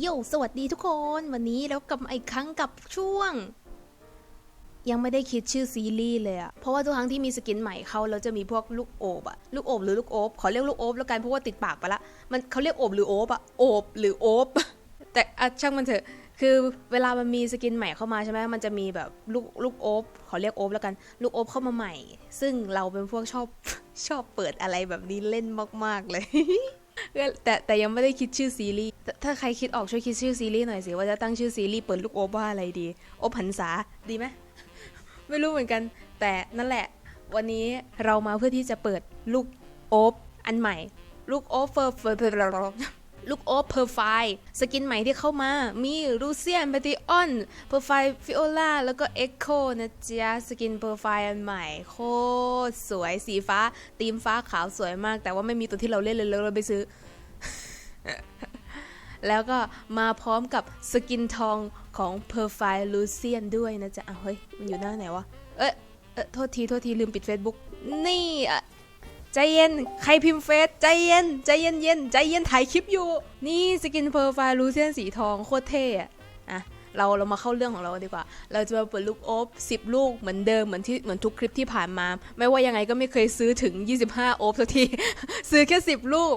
โยสวัสดีทุกคนวันนี้แล้วกลับมาอีกครั้งกับช่วง ยังไม่ได้คิดชื่อซีรีส์เลยอะเพราะว่าทุกครั้งที่มีสกินใหม่เขาเราจะมีพวกลูกโอบอะลูกโอบหรือลูกโอบขอเรียกลูกโอบแล้วกันเพราะว่าติดปากไปละมันเขาเรียกโอบหรือโอบอะโอบหรือโอบแต่อะช่างมันเถอะคือเวลามันมีสกินใหม่เข้ามาใช่ไหมมันจะมีแบบลูกลูกโอบขอเรียกโอบแล้วกัน ลูกโอบเข้ามาใหม่ ซึ่งเราเป็นพวกชอบชอบเปิดอะไรแบบนี้เล่นมาก ๆ เลย แต่แต่ยังไม่ได้คิดชื่อซีรีส์ ถ้าใครคิดออกช่วยคิดชื่อซีรีส์หน่อยสิ ว่าจะตั้งชื่อซีรีส์เปิดลูกโอบว่าอะไรดี โอพันษาดีไหมไม่รู้เหมือนกัน แต่นั่นแหละ วันนี้เรามาเพื่อที่จะเปิดลูกโอบอันใหม่ ลูกโอบเฟอร์เฟอร์ ลูกโอบเพอร์ไฟสกินใหม่ที่เข้ามามีรูเซียนเบติออนเพอร์ไฟฟิโอลาแล้วก็เอ็กโคนะจ๊ะสกินเพอร์ไฟอันใหม่โคตรสวยสีฟ้าตีมฟ้าขาวสวยมาก แต่ว่าไม่มีตัวที่เราเล่นเลยเลยเราไปซื้อ แล้วก็มาพร้อมกับสกินทองของ p e r f i l u c i a n ด้วยนะจ๊ะอ้าวเฮ้ยมันอยู่หน้าไหนวะเอ๊ะเอ๊ะโทษที โทษที ลืมปิด Facebook นี่อะ ใจเย็น ใครพิมพ์เฟซใจเย็น ใจเย็นเย็นใจเย็นถ่ายคลิปอยู่ นี่สกิน p e r f i l u c i a n สีทองโคตรเท่อะอะเราเรามาเข้าเรื่องของเราดีกว่า เราจะมาเปิดลูกโอ๊บ10 ลูกเหมือนเดิมเหมือนที่เหมือนทุกคลิปที่ผ่านมา ไม่ว่ายังไงก็ไม่เคยซื้อถึง 25 โอ๊บสักที ซื้อแค่ 10 ลูก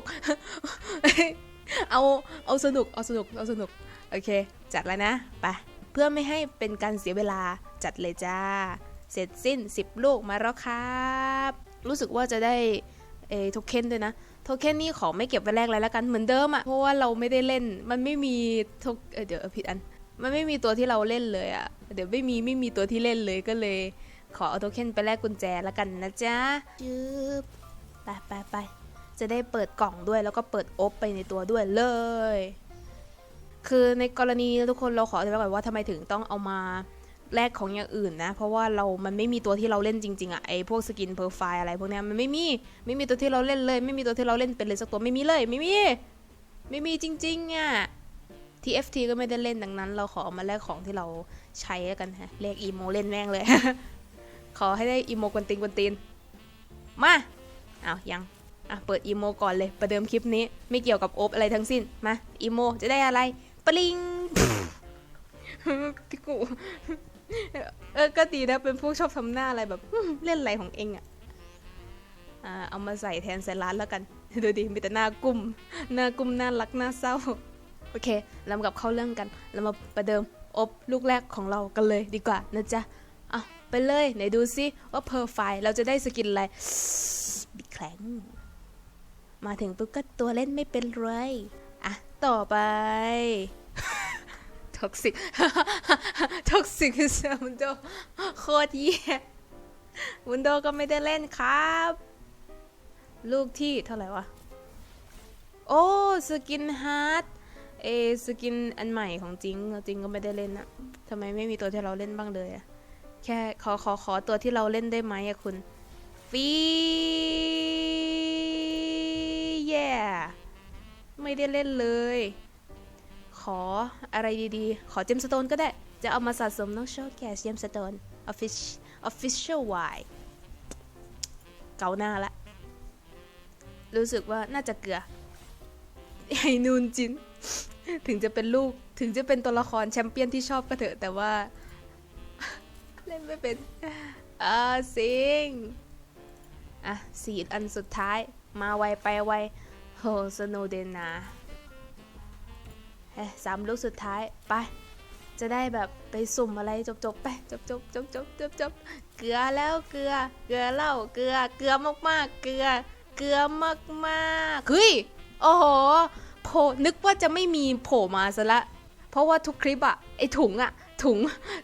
เอาเอาสนุกเอาสนุกเอาสนุก โอเค จัดแล้วนะไปเพื่อไม่ให้เป็นการเสียเวลาจัดเลยจ้า เสร็จสิ้น 10 ลูกมาแล้วครับ รู้สึกว่าจะได้เอโทเค็นด้วยนะ โทเค็นนี่ขอไม่เก็บไว้แรกเลยแล้วกันเหมือนเดิมอะเพราะว่าเราไม่ได้เล่น มันไม่มีโทเอ่อเดี๋ยวผิดอัน มันไม่มีตัวที่เราเล่นเลยอะเดี๋ยวไม่มีไม่มีตัวที่เล่นเลยก็เลย ขอเอาโทเค็นไปแลกกุญแจแล้วกันนะจ๊ะจืบไปไปไปจะได้เปิดกล่องด้วยแล้วก็เปิดโอบไปในตัวด้วยเลย คือในกรณีทุกคนเราขออธิบายก่อนว่าทำไมถึงต้องเอามา แลกของอย่างอื่นนะ เพราะว่าเรา มันไม่มีตัวที่เราเล่นจริงๆอะไอพวกสกินเพอร์ไฟอะไรพวกนี้มันไม่มี ไม่มีตัวที่เราเล่นเลย ไม่มีตัวที่เราเล่นเป็นเลยสักตัวไม่มีเลย ไม่มี ไม่มีจริงๆอะ TFT ก็ไม่ได้เล่นดังนั้น เราขอมาแลกของที่เราใช้กันฮะเลขอีโมเล่นแม่งเลย ขอให้ได้อีโมกวนตีนกวนตีน มาอ้าวยังอะเปิดอีโมก่อนเลย ประเดิมคลิปนี้ไม่เกี่ยวกับโอบอะไรทั้งสิ้น มาอีโมจะได้อะไรปลิงพี่กู เออ ก็ดีนะ เป็นพวกชอบทำหน้าอะไรแบบ เล่นอะไรของเองอะอ่า เอามาใส่แทนไซรัสแล้วกัน ดูดิ มีแต่หน้ากุ้ม หน้ากุ้มหน้ารักหน้าเศร้า โอเคแล้วมากับเข้าเรื่องกัน เรามาประเดิมอบลูกแรกของเรากันเลยดีกว่านะจ๊ะอะไปเลย ไหนดูซิว่าเพอร์ไฟเราจะได้สกินอะไรบิแข็งมาถึงปุ๊บก็ตัวเล่นไม่เป็นไรอะ ต่อไป ท็อกซิกท็อกซิกเซมุนโดโคตรเยี่ยมุนโดก็ไม่ได้เล่นครับ ลูกที่เท่าไหร่วะ โอ้สกินฮาร์ดเอสกินอันใหม่ของจิงจิงก็ไม่ได้เล่นอะทำไมไม่มีตัวที่เราเล่นบ้างเลยอะแค่ขอขอขอตัวที่เราเล่นได้ไหมอะคุณฟีแย่ไม่ได้เล่นเลย ขออะไรดีๆ ขอเจมสโตนก็ได้ จะเอามาสะสมน้องโชว์แกสเจมสโตนออฟฟิศออฟฟิเชียลวายเกาหน้าละ รู้สึกว่าน่าจะเกลือไอ้นูนจิน ถึงจะเป็นลูก ถึงจะเป็นตัวละครแชมเปี้ยนที่ชอบก็เถอะ แต่ว่า เล่นไม่เป็น อ่าสิง อะสีอันสุดท้าย มาไวไปไวโหสโนเดนนา สามลูกสุดท้ายไป จะได้แบบไปสุ่มอะไรจบๆไปจบจบจบจบจบจบเกลือแล้วเกลือเกลือเหล้าเกลือเกลือมากๆ เกลือเกลือมากๆเฮ้ยโอ้โหโผล่นึกว่าจะไม่มีโผล่มาซะละ เพราะว่าทุกคลิปอะไอถุงอะถุง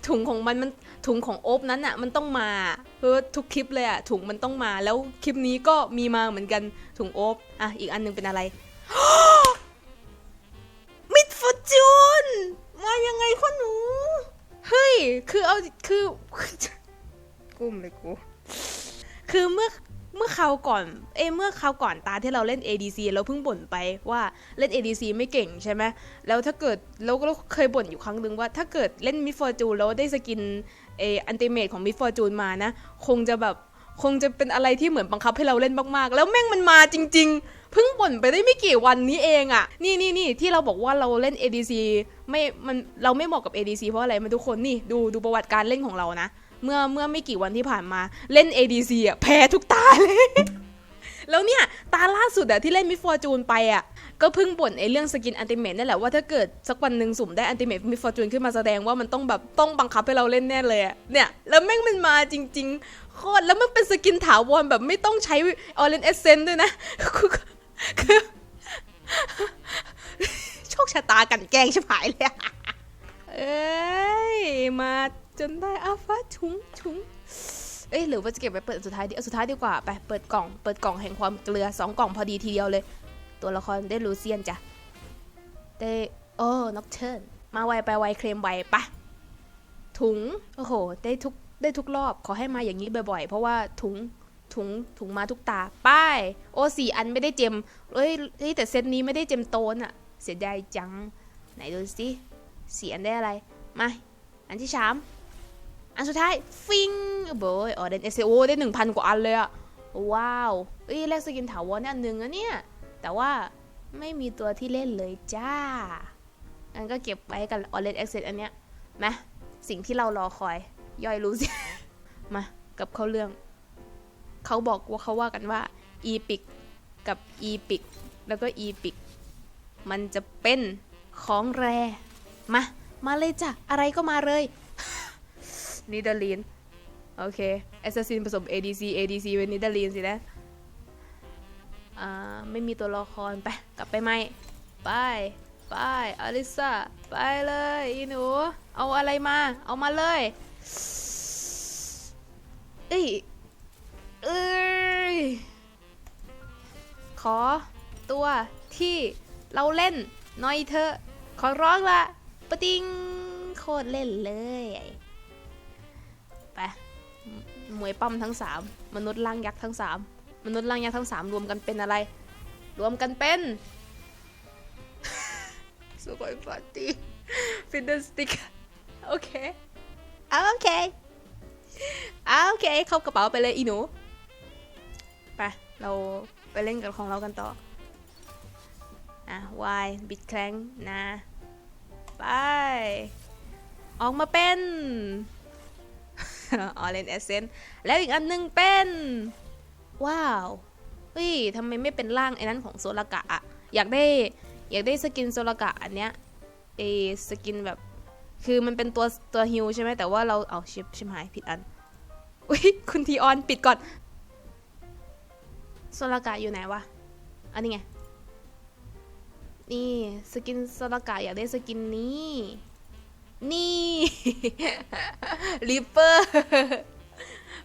ถุงของมันมันถุงของโอ๊บนั้นอะมันต้องมาเพราะทุกคลิปเลยอะถุงมันต้องมาแล้วคลิปนี้ก็มีมาเหมือนกันถุงโอ๊บอะอีกอันหนึงเป็นอะไร ยังไงคะหนู เฮ้ย คือเอา คือ กุ้มเลยกู คือเมื่อ เมื่อคราวก่อน เอยเมื่อคราวก่อนตาที่เราเล่น ADC เราเพิ่งบ่นไปว่าเล่น ADC ไม่เก่งใช่ไหม แล้วถ้าเกิดเราก็เคยบ่นอยู่ครั้งหนึ่งว่าถ้าเกิดเล่นมิดฟอร์จูนแล้วได้สกินเออันติเมทของมิดฟอร์จูนมานะ คงจะแบบ คงจะเป็นอะไรที่เหมือนบังคับให้เราเล่นมากๆ แล้วแม่งมันมาจริง ๆ เพิ่งบ่นไปได้ไม่กี่วันนี้เองอะนี่นี่นี่ที่เราบอกว่าเราเล่น ADC ไม่มันเราไม่เหมาะกับ ADC เพราะอะไรมันทุกคนนี่ดูดูประวัติการเล่นของเรานะ เมื่อเมื่อไม่กี่วันที่ผ่านมาเล่น ADC อะแพ้ทุกตาเลย แล้วเนี่ย ตาล่าสุดอะที่เล่นมิฟอร์จูนไปอะก็เพิ่งบ่นไอ้เรื่องสกินอันติเมตนั่นแหละว่าถ้าเกิดสักวันหนึ่งสุ่มได้อันติเมตมิฟอร์จูนขึ้นมาแสดงว่ามันต้องแบบต้องบังคับให้เราเล่นแน่เลยอะเนี่ยแล้วแม่งมันมาจริง ๆ โคตรแล้วมันเป็นสกินถาวรแบบไม่ต้องใช้ออเรนเอเซนด้วยนะคือโชคชะตากันแกงชิบหายเลยเอ้ยมาจนได้อาฟ้าถุงถุงเอ้ยหรือว่าจะเก็บไว้เปิดสุดท้ายดีเอาสุดท้ายดีกว่าไปเปิดกล่องเปิดกล่องแห่งความเกลือสองกล่องพอดีทีเดียวเลย ตัวละครได้ลูเซียนจ้ะได้โอ้น็อกเทิร์นมาไวไปไวเคลมไวปะถุง โอ้โห ได้ทุก ได้ทุกรอบ ขอให้มาอย่างนี้บ่อยๆ เพราะว่าถุงถุงถุงมาทุกตา ป้าย โอ้สี่อันไม่ได้เจมเอ้ยเฮ้ยแต่เซตนี้ไม่ได้เจมโตนอะเสียดายจัง ไหนดูสิสี่อันได้อะไร มา อันที่สามอันสุดท้าย ฟิงโบยออเดนเอสโอได้หนึ่งพันกว่าอันเลยอะว้าวเอ้ยแลกสกินถาวรเนี่ยอันหนึ่งอะเนี่ย แต่ว่าไม่มีตัวที่เล่นเลยจ้าอันก็เก็บไว้กับออเดนเอ็กเซอันเนี้ยมาสิ่งที่เรารอคอย ย่อยรู้สิ มากับเขาเรื่อง เขาบอกว่าเขาว่ากันว่าอีพิกกับอีพิกแล้วก็อีพิกมันจะเป็นของแร มา มาเลยจ้ะ อะไรก็มาเลยนิดาลีนโอเคแอสซัสซินผสม ADC ADC เป็นนิดาลีนสินะอ่าไม่มีตัวละคร ไป กลับไปไหมไปไปอลิซาไปเลยอีหนู เอาอะไรมา เอามาเลย เอ้ยเอ้ย ขอตัวที่เราเล่นหน่อยเถอะ ขอร้องละปะติงโคตรเล่นเลยไปมวยปั้มทั้งสามมนุษย์ร่างยักษ์ทั้งสามมนุษย์ร่างยักษ์ทั้งสามรวมกันเป็นอะไร รวมกันเป็นสกอยปาร์ตี้ฟินเดอร์สติกโอเค เอาโอเคเอาโอเค เข้ากระเป๋าไปเลยอีหนู ไป เราไปเล่นกับของเรากันต่อ อะวายบิดแครงนะ ไป ออกมาเป็นออเรนเอเซนแล้วอีกอันหนึงเป็น ว้าวเฮ้ยทำไมไม่เป็นร่างไอ้นั้นของโซลากะอะอยากได้ อยากได้สกินโซลากะอันเนี้ยเอสกินแบบ คือมันเป็นตัวตัวฮิวใช่ไหมแต่ว่าเราเอาชิปชิมหายผิดอันอุ้ยคุณทีออนปิดก่อนโซลากะอยู่ไหนวะ อันนี้ไง นี่สกินโซลากะอยากได้สกินนี้ นี่ริปเปอร์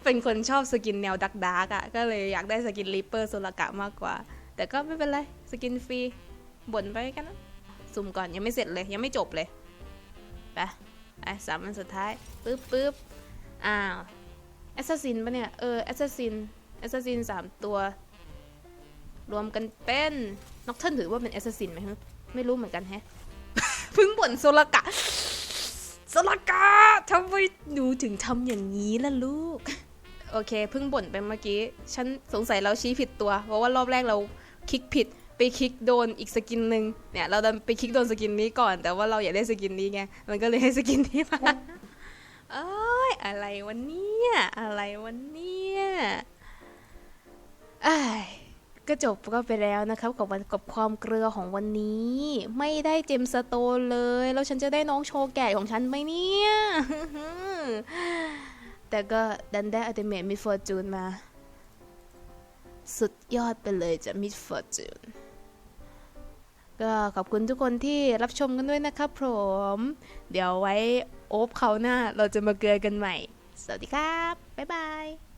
เป็นคนชอบสกินแนวดักดักๆอะก็เลยอยากได้สกินริปเปอร์โซลากะมากกว่า แต่ก็ไม่เป็นไร สกินฟรี บ่นไปกันนะสุ่มก่อนยังไม่เสร็จเลย ยังไม่จบเลย ไปไอ้สามอันสุดท้าย ปึ๊บปึ๊บอ้าวแอสซัสซินปะเนี่ย เออ แอสซัสซิน แอสซัสซินสามตัว รวมกันเป็นน็อกเทิลถือว่าเป็นแอสซัสซินไหมฮะไม่รู้เหมือนกันแฮะ เพิ่งบ่นโซลกะสลกาทำไมหนูถึงทำอย่างนี้ล่ะลูก โอเค เพิ่งบ่นไปเมื่อกี้ ฉันสงสัยเราชี้ผิดตัว เพราะว่ารอบแรกเราคลิกผิด ไปคลิกโดนอีกสกินหนึ่งเนี่ยเราดันไปคลิกโดนสกินนี้ก่อน แต่ว่าเราอยากได้สกินนี้ไงมันก็เลยให้สกินนี้มาเอ้ยอะไรวันนี้อะไรวันนี้อ้ายก็จบก็ไปแล้วนะครับกับวันกับความเกลือของวันนี้ ไม่ได้เจมสโตนเลย แล้วฉันจะได้น้องโชแก่ของฉันไหมเนี่ยแต่ก็ดันได้อัลติเมทมิฟอร์จูนมา สุดยอดไปเลยจะมิฟอร์จูน ก็ขอบคุณทุกคนที่รับชมกันด้วยนะครับผม เดี๋ยวไว้โอบเขาหน้าเราจะมาเกลือกันใหม่ สวัสดีครับ บ๊ายบาย